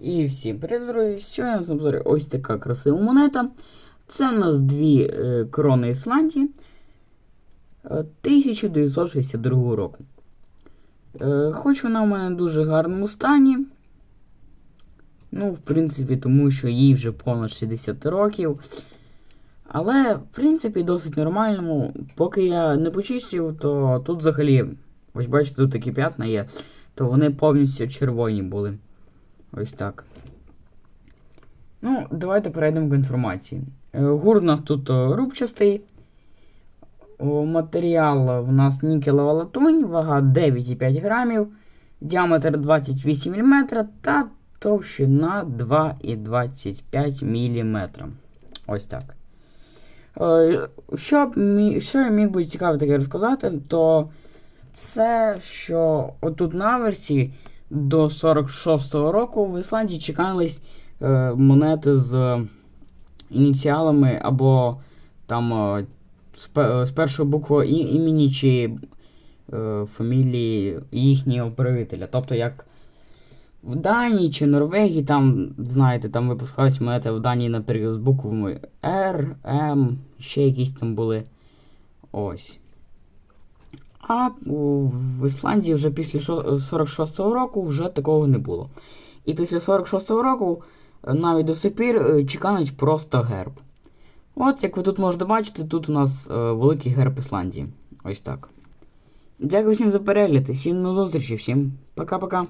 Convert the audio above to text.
І всім привіт, друзі! Сьогодні з обзорі ось така красива монета. Це в нас дві е, корони Ісландії е, 1962 року. Е, хоч вона в мене в дуже гарному стані. Ну, в принципі, тому що їй вже понад 60 років. Але, в принципі, досить нормальному. Поки я не почистив, то тут взагалі, ось бачите, тут такі п'ятна є, то вони повністю червоні були. Ось так. Ну, давайте перейдемо до інформації. Е, Гур у нас тут е, рубчастий. Матеріал в нас нікелева латунь, вага 9,5 грамів, діаметр 28 мм та товщина 2,25 мм. Ось так. Е, Що, що я міг би цікаво таке розказати, то це, що отут на версії до 46-го року в Ісландії чекались е, монети з ініціалами або там е, з, пе- з першою буквою і, імені чи е, фамілії їхнього правителя. Тобто як в Данії чи Норвегії, там, знаєте, там випускались монети в Данії, наприклад, з буквами R, M, ще якісь там були. Ось. А в Ісландії вже після 46-го року вже такого не було. І після 46-го року е, навіть до сих пір е, чекають просто герб. От, як ви тут можете бачити, тут у нас е, великий герб Ісландії. Ось так. Дякую всім за перегляд, всім до зустрічі, всім пока-пока.